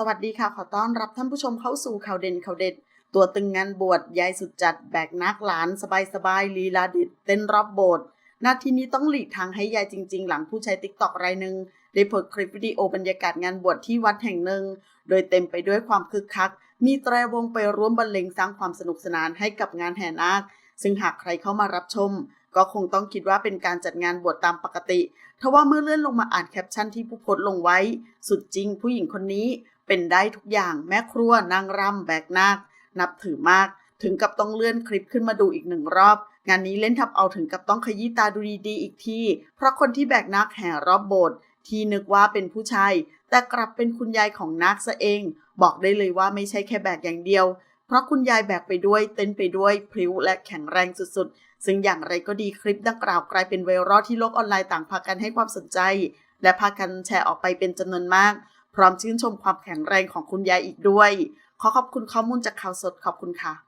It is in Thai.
สวัสดีค่ะ ขอต้อนรับท่านผู้ชมเข้าสู่ข่าวเด่นข่าวเด็ด ตัวตึงงานบวชยายสุดจัดแบกนักหลานสบายสบายลีลาเด็ดเต้นรอบโบสถ์นาทีนี้ต้องหลีกทางให้ยายจริง ๆ หลังผู้ใช้ติ๊กต็อกรายหนึ่งได้โพสต์คลิปวิดีโอบรรยากาศงานบวชที่วัดแห่งหนึ่ง โดยเต็มไปด้วยความคึกคัก มีแตรวงไปร่วมบรรเลงสร้างความสนุกสนานให้กับงานแห่นาค ซึ่งหากใครเข้ามารับชม ก็คงต้องคิดว่าเป็นการจัดงานบวชตามปกติทว่าเมื่อเลื่อนลงมาอ่านแคปชั่นที่ผู้โพสต์ลงไว้ สุดจริงผู้หญิงคนนี้เป็นได้ทุกอย่างแม่ครัวนางรำแบกนาค นับถือมาก ถึงกับต้องเลื่อนคลิปขึ้นมาดูอีกหนึ่งรอบ งานนี้เล่นทับเอาถึงกับต้องขยี้ตาดูดีๆอีกที เพราะคนที่แบกนาคแห่รอบโบสถ์ที่นึกว่าเป็นผู้ชายแต่กลับเป็นคุณยายของนาคซะเอง บอกได้เลยว่าไม่ใช่แค่แบกอย่างเดียว เพราะคุณยายแบกไปด้วยเต้นไปด้วยพลิ้วและแข็งแรงสุดๆ ซึ่งอย่างไรก็ดีคลิปดังกล่าวกลายเป็นไวรัลที่โลกออนไลน์ต่างพากันให้ความสนใจ และพากันแชร์ออกไปเป็นจำนวนมาก พร้อมชื่นชมความแข็งแรงของคุณยายอีกด้วย ขอขอบคุณข้อมูลจากข่าวสดขอบคุณค่ะ